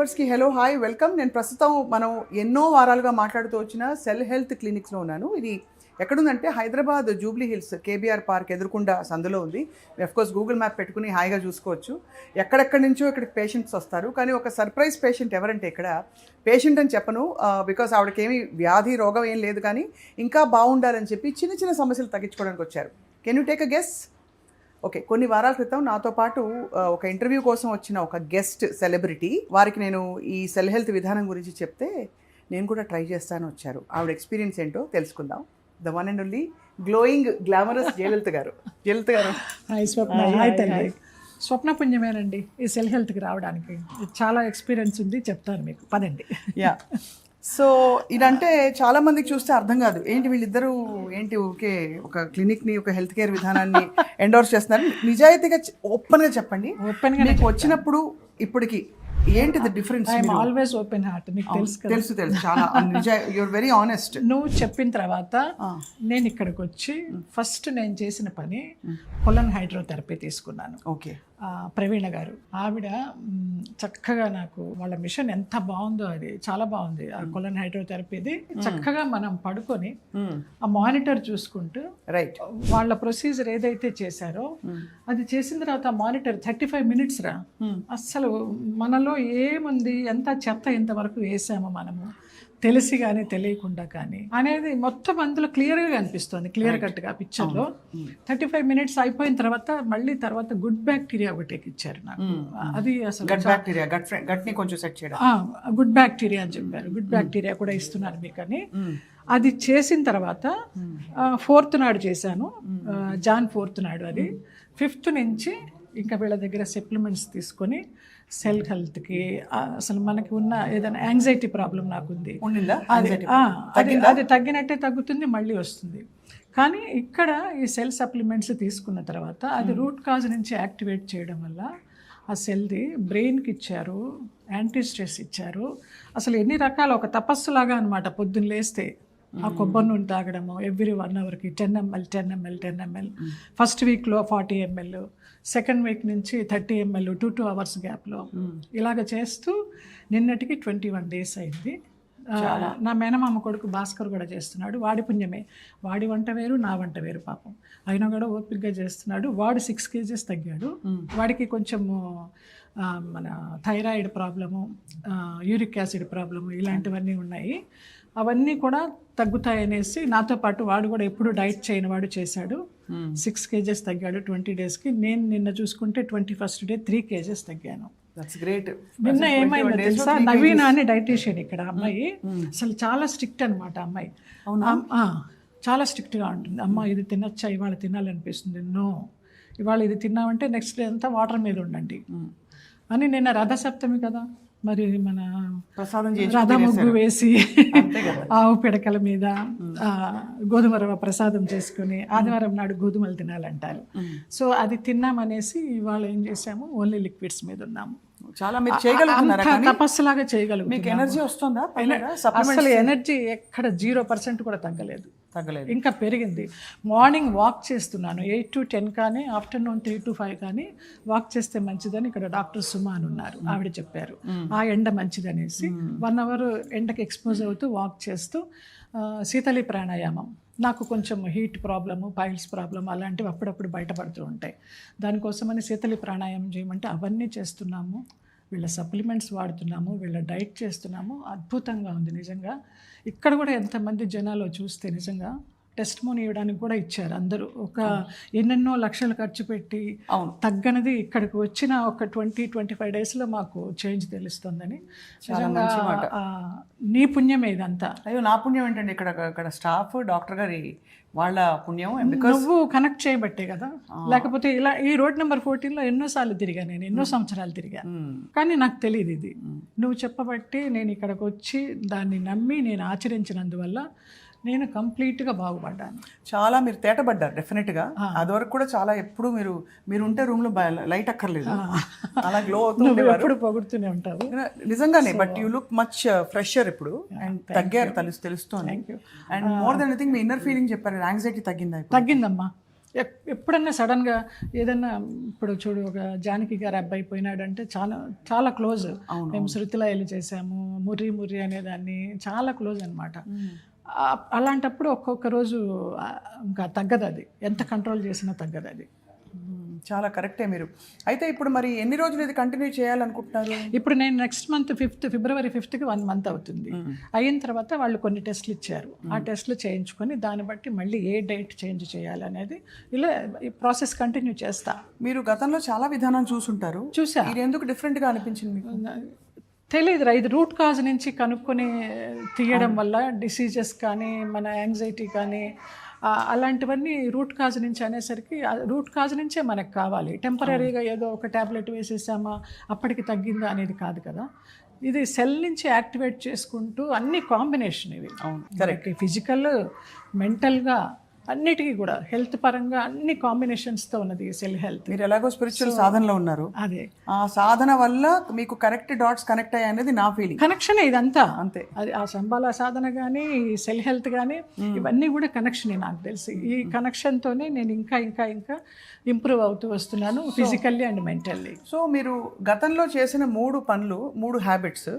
వ్యూవర్స్కి hello hi welcome. నేను ప్రస్తుతం మనం ఎన్నో వారాలుగా మాట్లాడుతూ వచ్చిన సెల్ హెల్త్ క్లినిక్స్లో ఉన్నాను. ఇది ఎక్కడుందంటే హైదరాబాద్ జూబ్లీ హిల్స్ కేబీఆర్ పార్క్ ఎదురుకుండా సందులో ఉంది. కోర్స్ గూగుల్ మ్యాప్ పెట్టుకుని హాయిగా చూసుకోవచ్చు. ఎక్కడెక్కడి నుంచో ఇక్కడికి పేషెంట్స్ వస్తారు. కానీ ఒక సర్ప్రైజ్ పేషెంట్ ఎవరంటే ఇక్కడ పేషెంట్ అని చెప్పను బికాస్ ఆవిడకేమి వ్యాధి రోగం ఏం లేదు కానీ ఇంకా బాగుండాలని చెప్పి చిన్న చిన్న సమస్యలు తగ్గించుకోవడానికి వచ్చారు. Can you take a guess okay కొన్ని వారాల క్రితం నాతో పాటు ఒక ఇంటర్వ్యూ కోసం వచ్చిన ఒక గెస్ట్ సెలబ్రిటీ వారికి నేను ఈ సెల్ హెల్త్ విధానం గురించి చెప్తే నేను కూడా ట్రై చేస్తాను వచ్చారు. ఆవిడ ఎక్స్పీరియన్స్ ఏంటో తెలుసుకుందాం. The one and only glowing glamorous Jayalalitha garu. Jayalalitha garu. Hi Swapna. Hi తల్లి. స్వప్న పుణ్యమేనండి. ఈ సెల్ హెల్త్కి రావడానికి. చాలా ఎక్స్పీరియన్స్ ఉంది చెప్తాను మీకు. పదండి. యా. సో ఇదంటే చాలా మందికి చూస్తే అర్థం కాదు. ఏంటి వీళ్ళిద్దరూ ఏంటి ఓకే ఒక క్లినిక్ని ఒక హెల్త్ కేర్ విధానాన్ని ఎండోర్స్ చేస్తున్నారు? నిజాయితీగా ఓపెన్గా చెప్పండి. Open గానే మీకు వచ్చినప్పుడు ఇప్పటికి ఏంటిది డిఫరెన్స్ ఆల్వేస్ ఓపెన్ హార్ట్ నీకు తెలుసు తెలుసు తెలుసు. చాలా యువర్ వెరీ ఆనెస్ట్ నువ్వు చెప్పిన తర్వాత నేను ఇక్కడికి వచ్చి ఫస్ట్ నేను చేసిన పని కొలన్ హైడ్రోథెరపీ తీసుకున్నాను. ఓకే. ప్రవీణ గారు. ఆవిడ చక్కగా నాకు వాళ్ళ మిషన్ ఎంత బాగుందో అది చాలా బాగుంది. ఆ కొలన్ హైడ్రోథెరపీది చక్కగా మనం పడుకొని ఆ మానిటర్ చూసుకుంటూ రైట్ వాళ్ళ ప్రొసీజర్ ఏదైతే చేశారో అది చేసిన తర్వాత మానిటర్ థర్టీ ఫైవ్ మినిట్స్ రా. అస్సలు మనలో ఏముంది? ఎంత చెత్త ఇంతవరకు వేసామో మనము? తెలిసి కానీ తెలియకుండా కానీ అనేది మొత్తం అందులో క్లియర్గా కనిపిస్తుంది క్లియర్ కట్గా పిక్చర్లో థర్టీ ఫైవ్ మినిట్స్ అయిపోయిన తర్వాత మళ్ళీ తర్వాత గుడ్ బ్యాక్టీరియా ఒకటి ఇచ్చారు నాకు. అది అసలు గట్ బ్యాక్టీరియా గట్ గట్ని కొంచెం సెట్ చేయడం. గుడ్ బ్యాక్టీరియా అని చెప్పారు. గుడ్ బ్యాక్టీరియా కూడా ఇస్తున్నారు మీకు అని అది చేసిన తర్వాత ఫోర్త్ నాడు చేశాను. జాన్ ఫోర్త్ నాడు అది. ఫిఫ్త్ నుంచి ఇంకా వీళ్ళ దగ్గర సప్లిమెంట్స్ తీసుకొని సెల్ హెల్త్కి అసలు మనకి ఉన్న ఏదైనా యాంగ్జైటీ ప్రాబ్లం నాకుంది. అది అది తగ్గినట్టే తగ్గుతుంది మళ్ళీ వస్తుంది. కానీ ఇక్కడ ఈ సెల్ సప్లిమెంట్స్ తీసుకున్న తర్వాత అది రూట్ కాజ్ నుంచి యాక్టివేట్ చేయడం వల్ల ఆ సెల్ది బ్రెయిన్కి ఇచ్చారు యాంటీ స్ట్రెస్ ఇచ్చారు. అసలు ఎన్ని రకాల ఒక తపస్సులాగా అనమాట పొద్దున్న లేస్తే ఆ కొబ్బరి నూనె తాగడము every one అవర్కి ten ml ten ml ten ml. First వీక్లో ఫార్టీ ఎంఎల్. సెకండ్ వీక్ నుంచి thirty ml two two hours గ్యాప్లో. ఇలాగ చేస్తూ నిన్నటికి ట్వంటీ వన్ డేస్ అయింది. నా మేనమామ కొడుకు భాస్కర్ కూడా చేస్తున్నాడు. వాడి పుణ్యమే. వాడి వంట వేరు నా వంట వేరు పాపం. అయినా కూడా ఓపికగా చేస్తున్నాడు. వాడు సిక్స్ కేజెస్ తగ్గాడు. వాడికి కొంచెము మన thyroid problem uric acid problem ఇలాంటివన్నీ ఉన్నాయి. అవన్నీ కూడా తగ్గుతాయనేసి నాతో పాటు వాడు కూడా ఎప్పుడు డైట్ చేయని వాడు చేశాడు. సిక్స్ కేజెస్ తగ్గాడు ట్వంటీ డేస్కి. నేను నిన్న చూసుకుంటే twenty first day three kgs తగ్గాను. Great నిన్న ఏమైందో తెలుసా? నవీన అని డైటీషియన్ ఇక్కడ అమ్మాయి. అసలు చాలా స్ట్రిక్ట్ అనమాట అమ్మాయి. చాలా స్ట్రిక్ట్గా ఉంటుంది. అమ్మ ఇది తినచ్చా? ఇవాళ తినాలనిపిస్తుంది. నో ఇవాళ ఇది తిన్నామంటే నెక్స్ట్ డే అంతా వాటర్ మీద ఉండండి. అని నిన్న రథసప్తమి కదా? మరి మన ప్రసాదం చేసి రథ ముగ్గు వేసి ఆవు పిడకల మీద గోధుమ రవ్వ ప్రసాదం చేసుకుని ఆదివారం నాడు గోధుమలు తినాలంటారు. సో అది తిన్నామనేసి ఇవాళ ఏం చేసాము ఓన్లీ లిక్విడ్స్ మీద ఉన్నాము. చాలా మీరు చేయగలుగుతున్నారా తపస్సులాగా చేయగలుగుతాం మీకు ఎనర్జీ వస్తుందా అసలు ఎనర్జీ ఎక్కడ జీరో పర్సెంట్ కూడా తగ్గలేదు. తగ్గలేదు. ఇంకా పెరిగింది. మార్నింగ్ వాక్ చేస్తున్నాను. ఎయిట్ టు టెన్ కానీ ఆఫ్టర్నూన్ త్రీ టు ఫైవ్ కానీ వాక్ చేస్తే మంచిదని ఇక్కడ డాక్టర్ సుమా అని ఉన్నారు. ఆవిడ చెప్పారు. ఆ ఎండ మంచిదనేసి వన్ అవర్ ఎండకి ఎక్స్పోజ్ అవుతూ వాక్ చేస్తూ శీతలి ప్రాణాయామం. నాకు కొంచెం హీట్ ప్రాబ్లము పైల్స్ ప్రాబ్లమ్ అలాంటివి అప్పుడప్పుడు బయటపడుతూ ఉంటాయి. దానికోసమని శీతలి ప్రాణాయామం చేయమంటే అవన్నీ చేస్తున్నాము. వీళ్ళ సప్లిమెంట్స్ వాడుతున్నాము వీళ్ళ డైట్ చేస్తున్నాము. అద్భుతంగా ఉంది నిజంగా. ఇక్కడ కూడా ఎంతమంది జనాలు చూస్తే నిజంగా టెస్ట్ మోని ఇవ్వడానికి కూడా ఇచ్చారు అందరూ. ఒక ఎన్నెన్నో లక్షలు ఖర్చు పెట్టి. తగ్గనది ఇక్కడికి వచ్చిన ఒక ట్వంటీ ట్వంటీ ఫైవ్ డేస్లో మాకు చేంజ్ తెలుస్తుందని. నీ పుణ్యమే ఇదంతా. అయ్యో నా పుణ్యం ఏంటండి? ఇక్కడ ఇక్కడ స్టాఫ్ డాక్టర్ గారి వాళ్ళ పుణ్యం నువ్వు కనెక్ట్ చేయబట్టే కదా. లేకపోతే ఇలా ఈ రోడ్ నెంబర్ ఫోర్టీన్లో ఎన్నోసార్లు తిరిగా నేను ఎన్నో సంవత్సరాలు తిరిగా. కానీ నాకు తెలియదు ఇది. నువ్వు చెప్పబట్టి నేను ఇక్కడికి వచ్చి దాన్ని నమ్మి నేను ఆచరించినందువల్ల నేను కంప్లీట్గా బాగుపడ్డాను. చాలా మీరు తేటపడ్డారు డెఫినెట్గా అది వరకు కూడా చాలా ఎప్పుడు మీరు మీరు ఉంటే రూమ్లో లైట్ అక్కర్లేదు. అలా గ్లో అవుతూ నువ్వు ఉండేవారు. ఎప్పుడు పొగుడుతూనే ఉంటావు. నిజంగానే but you look much fresher ఇప్పుడు. అండ్ తగ్గారు తెలుసు తెలుస్తోంది. అండ్ మోర్ దెన్ ఎనీథింగ్ మీ ఇన్నర్ ఫీలింగ్ చెప్పారు యాంగ్జైటీ తగ్గిందా తగ్గిందమ్మా. ఎప్- ఎప్పుడన్నా సడన్గా ఏదన్నా ఇప్పుడు చూడు ఒక జానకి గారి అబ్బాయి పోయినాడంటే చాలా చాలా క్లోజ్. మేము శృతిలో వెళ్ళి చేసాము ముర్రి ముర్రి అనేదాన్ని చాలా క్లోజ్ అనమాట అలాంటప్పుడు ఒక్కొక్క రోజు ఇంకా తగ్గదు అది. ఎంత కంట్రోల్ చేసినా తగ్గదు అది. చాలా కరెక్టే మీరు. అయితే ఇప్పుడు మరి ఎన్ని రోజులు ఇది కంటిన్యూ చేయాలనుకుంటున్నారు? ఇప్పుడు నేను నెక్స్ట్ మంత్ ఫిఫ్త్ ఫిబ్రవరి ఫిఫ్త్కి వన్ మంత్ అవుతుంది. అయిన తర్వాత వాళ్ళు కొన్ని టెస్ట్లు ఇచ్చారు. ఆ టెస్ట్లు చేయించుకొని దాన్ని బట్టి మళ్ళీ ఏ డేట్ చేంజ్ చేయాలనేది ఇలా ఈ ప్రాసెస్ కంటిన్యూ చేస్తా. మీరు గతంలో చాలా విధానం చూసుంటారు. చూసా. ఇది ఎందుకు డిఫరెంట్గా అనిపించింది మీకు? తెలియదు రా. ఇది రూట్ కాజ్ నుంచి కనుక్కొని తీయడం వల్ల డిసీజెస్ కానీ మన యాంగ్జైటీ కానీ అలాంటివన్నీ రూట్ కాజ్ నుంచి అనేసరికి రూట్ కాజ్ నుంచే మనకు కావాలి. టెంపరీగా ఏదో ఒక ట్యాబ్లెట్ వేసేసామా అప్పటికి తగ్గిందా అనేది కాదు కదా. ఇది సెల్ నుంచి యాక్టివేట్ చేసుకుంటూ అన్ని కాంబినేషన్ ఇవి. అవును మనకి ఫిజికల్ మెంటల్గా అన్నిటికీ కూడా హెల్త్ పరంగా అన్ని కాంబినేషన్స్తో ఉన్నది సెల్ హెల్త్ మీరు ఎలాగో స్పిరిచువల్ సాధనలో ఉన్నారు. అదే. ఆ సాధన వల్ల మీకు కరెక్ట్ డాట్స్ కనెక్ట్ అయ్యాయి అనేది నా ఫీలింగ్ కనెక్షన్ ఇదంతా. అంతే. అది ఆ సంబాల సాధన కానీ సెల్ హెల్త్ కానీ ఇవన్నీ కూడా కనెక్షనే నాకు తెలిసి. ఈ కనెక్షన్తోనే నేను ఇంకా ఇంకా ఇంకా ఇంప్రూవ్ అవుతూ వస్తున్నాను ఫిజికల్లీ అండ్ మెంటల్లీ సో మీరు గతంలో చేసిన మూడు పనులు మూడు హ్యాబిట్స్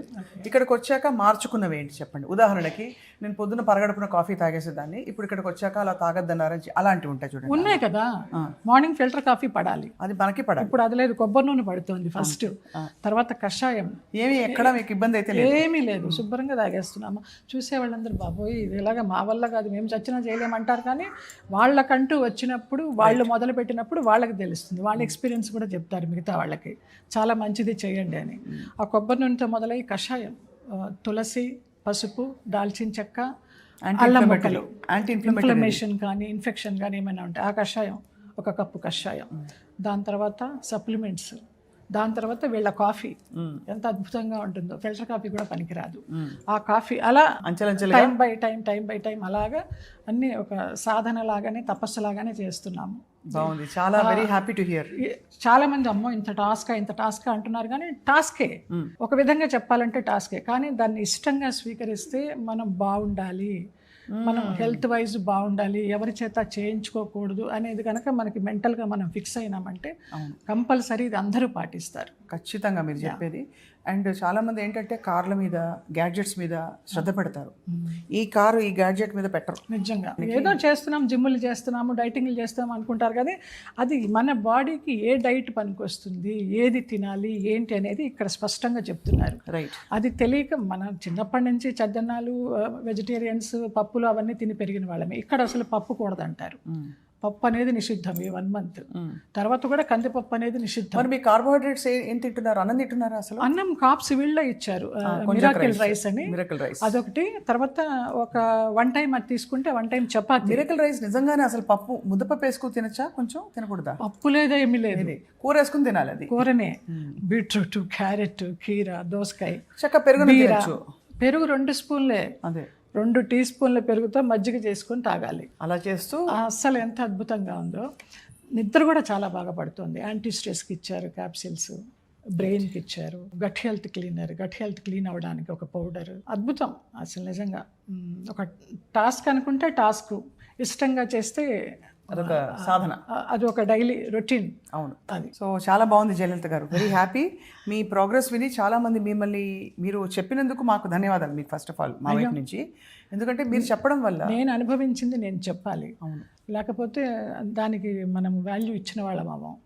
ఇక్కడికి వచ్చాక మార్చుకున్నవి ఏంటి చెప్పండి? ఉదాహరణకి నేను పొద్దున పరగడుపున కాఫీ తాగేసేదాన్ని ఇప్పుడు ఇక్కడికి వచ్చాక అలా తాగద్దన్నారని చె- అలాంటివి ఉంటాయి చూడండి. ఉన్నాయి కదా. మార్నింగ్ ఫిల్టర్ కాఫీ పడాలి. అది మనకి పడాలి. ఇప్పుడు అది లేదు కొబ్బరి నూనె పడుతుంది ఫస్ట్ తర్వాత కషాయం. ఏమి ఎక్కడ మీకు ఇబ్బంది అయితే లేదు. ఏమీ లేదు శుభ్రంగా తాగేస్తున్నాము. చూసే వాళ్ళందరూ బాబోయ్ ఇది ఇలాగ మా వల్ల కాదు మేము చచ్చినా చేయలేమంటారు కానీ వాళ్ళకంటూ వచ్చినప్పుడు వాళ్ళు మొదలు పెట్టినప్పుడు వాళ్ళకి తెలుస్తుంది. వాళ్ళ ఎక్స్పీరియన్స్ కూడా చెప్తారు మిగతా వాళ్ళకి. చాలా మంచిది చేయండి అని. ఆ కొబ్బరి నూనెతో మొదలై కషాయం తులసి పసుపు దాల్చిన చెక్క అల్లం యాంటీ ఇన్ఫ్లమేషన్ కానీ ఇన్ఫెక్షన్ కానీ ఏమైనా ఉంటే ఆ కషాయం ఒక కప్పు కషాయం. దాని తర్వాత సప్లిమెంట్స్ దాని తర్వాత వీళ్ళ కాఫీ. ఎంత అద్భుతంగా ఉంటుందో. ఫిల్టర్ కాఫీ కూడా పనికిరాదు. ఆ కాఫీ అలా time by time time by time అలాగా అన్ని ఒక సాధన లాగానే తపస్సు లాగానే చేస్తున్నాము. బాగుంది. చాలా వెరీ హ్యాపీ టు హియర్ చాలా మంది అమ్మో ఇంత టాస్క్ ఇంత టాస్క్ అంటున్నారు కానీ టాస్కే ఒక విధంగా చెప్పాలంటే టాస్కే కానీ దాన్ని ఇష్టంగా స్వీకరిస్తే మనం బాగుండాలి. మనం హెల్త్ వైజ్ బాగుండాలి ఎవరి చేత చేయించుకోకూడదు అనేది కనుక మనకి మెంటల్గా మనం ఫిక్స్ అయినామంటే కంపల్సరీ ఇది అందరూ పాటిస్తారు. ఖచ్చితంగా మీరు చెప్పేది. అండ్ చాలా మంది ఏంటంటే కార్ల మీద గ్యాడ్జెట్స్ మీద శ్రద్ధ పెడతారు. ఈ కారు ఈ గ్యాడ్జెట్ మీద పెట్టరు. నిజంగా. ఏదో చేస్తున్నాం జిమ్ములు చేస్తున్నాము డైటింగ్లు చేస్తాం అనుకుంటారు కానీ అది మన బాడీకి ఏ డైట్ పనికొస్తుంది ఏది తినాలి ఏంటి అనేది ఇక్కడ స్పష్టంగా చెప్తున్నారు. రైట్. అది తెలియక మన చిన్నప్పటి నుంచి చద్దన్నాలు వెజిటేరియన్స్ పప్పులు అవన్నీ తిని పెరిగిన వాళ్ళమే. ఇక్కడ అసలు పప్పు కూడదంటారు. పప్పు అనేది నిషిద్ధం ఈ వన్ మంత్. తర్వాత కూడా కందిపప్పు అనేది నిషిద్ధం. మరి మీ కార్బోహైడ్రేట్స్ ఏం తింటున్నారు? అన్నం తింటున్నారా అసలు? అన్నం కాప్స్ వీళ్ళ ఇచ్చారు. మిరాకిల్ రైస్ అని. మిరకల్ రైస్ అదొకటి. తర్వాత ఒక వన్ టైం అది తీసుకుంటే వన్ టైం చపాతీ. మిరకల్ రైస్ నిజంగానే అసలు పప్పు ముద్దపప్పు వేసుకుని తినచ్చా? కొంచెం తినకూడదా? పప్పు లేదు ఏమీ లేదు. కూర వేసుకుని తినాలి అది. కూరనే. బీట్రూట్ క్యారెట్ కీర దోసకాయ చక్క తినచ్చు. పెరుగు రెండు స్పూన్లే. అదే. రెండు టీ స్పూన్ల పెరుగుతో మజ్జిగ చేసుకొని తాగాలి. అలా చేస్తూ? అస్సలు ఎంత అద్భుతంగా ఉందో. నిద్ర కూడా చాలా బాగా పడుతుంది. యాంటీ స్ట్రెస్కి ఇచ్చారు క్యాప్సిల్స్ బ్రెయిన్కి ఇచ్చారు. Gut health cleaner gut health clean అవ్వడానికి ఒక పౌడర్. అద్భుతం అసలు నిజంగా. ఒక టాస్క్ అనుకుంటే టాస్క్. ఇష్టంగా చేస్తే అదొక సాధన. అది ఒక డైలీ రొటీన్. అవును. అది. సో చాలా బాగుంది జయలలిత గారు. వెరీ హ్యాపీ మీ ప్రోగ్రెస్ విని చాలా మంది మిమ్మల్ని మీరు చెప్పినందుకు మాకు ధన్యవాదాలు మీకు ఫస్ట్ ఆఫ్ ఆల్ మా వైపు నుంచి. ఎందుకంటే మీరు చెప్పడం వల్ల నేను అనుభవించింది నేను చెప్పాలి. అవును. లేకపోతే దానికి మనం వాల్యూ ఇచ్చిన వాళ్ళం అవ్వం.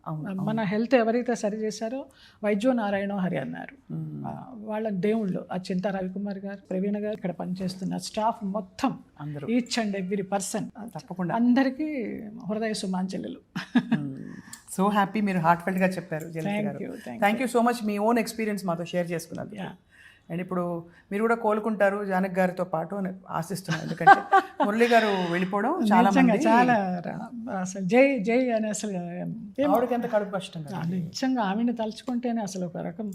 మన హెల్త్ ఎవరైతే సరి చేశారో వైద్యో నారాయణో హరి అన్నారు. వాళ్ళ దేవుళ్ళు ఆ చింతా రవికుమార్ గారు ప్రవీణ గారు ఇక్కడ పనిచేస్తున్న స్టాఫ్ మొత్తం అందరూ. ఈచ్ అండ్ ఎవ్రీ పర్సన్ తప్పకుండా. అందరికీ హృదయ సుమాంజలు సో హ్యాపీ మీరు హార్ట్ఫెల్ట్గా చెప్పారు థ్యాంక్ యూ సో మచ్ మీ ఓన్ ఎక్స్పీరియన్స్ మాతో షేర్ చేసుకున్నారు అండ్ ఇప్పుడు మీరు కూడా కోలుకుంటారు జానక్ గారితో పాటు అని ఆశిస్తున్నాను. ఎందుకంటే మురళి గారు వెళ్ళిపోవడం చాలా మంది చాలా అసలు జై జై అని అసలు ఆవిడకి ఎంత కడుపు కష్టం నిజంగా ఆమెను తలుచుకుంటేనే అసలు ఒక రకం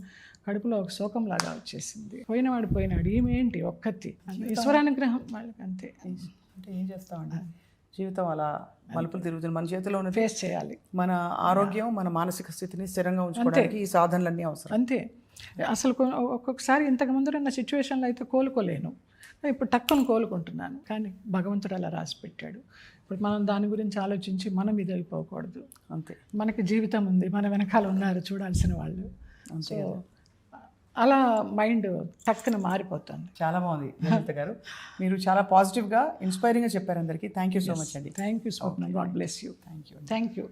కడుపులో ఒక శోకం లాగా వచ్చేసింది. పోయినవాడు పోయినాడు. ఈమె ఒక్కతి. ఈశ్వరానుగ్రహం వాళ్ళకి అంతే అంటే ఏం చేస్తామండి? జీవితం అలా మలుపులు తిరుగుతుంది. మన చేతిలో ఉన్నది ఫేస్ చేయాలి. మన ఆరోగ్యం మన మానసిక స్థితిని స్థిరంగా ఉంచుకోవడానికి ఈ సాధనలన్నీ అవసరం. అంతే. అసలు ఒక్కొక్కసారి ఇంతకు ముందు ఉన్న సిచ్యువేషన్లో అయితే కోలుకోలేను. ఇప్పుడు టక్కును కోలుకుంటున్నాను. కానీ భగవంతుడు అలా రాసి పెట్టాడు. ఇప్పుడు మనం దాని గురించి ఆలోచించి మనం ఇది అయిపోకూడదు. అంతే. మనకి జీవితం ఉంది. మన వెనకాల ఉన్నారు చూడాల్సిన వాళ్ళు. అంతే సో అలా మైండ్ టక్కున మారిపోతుంది. చాలా బాగుంది లలిత గారు. మీరు చాలా పాజిటివ్గా ఇన్స్పైరింగ్గా చెప్పారు అందరికీ. థ్యాంక్ యూ సో మచ్ అండి. Thank you Swapna God bless you thank you thank you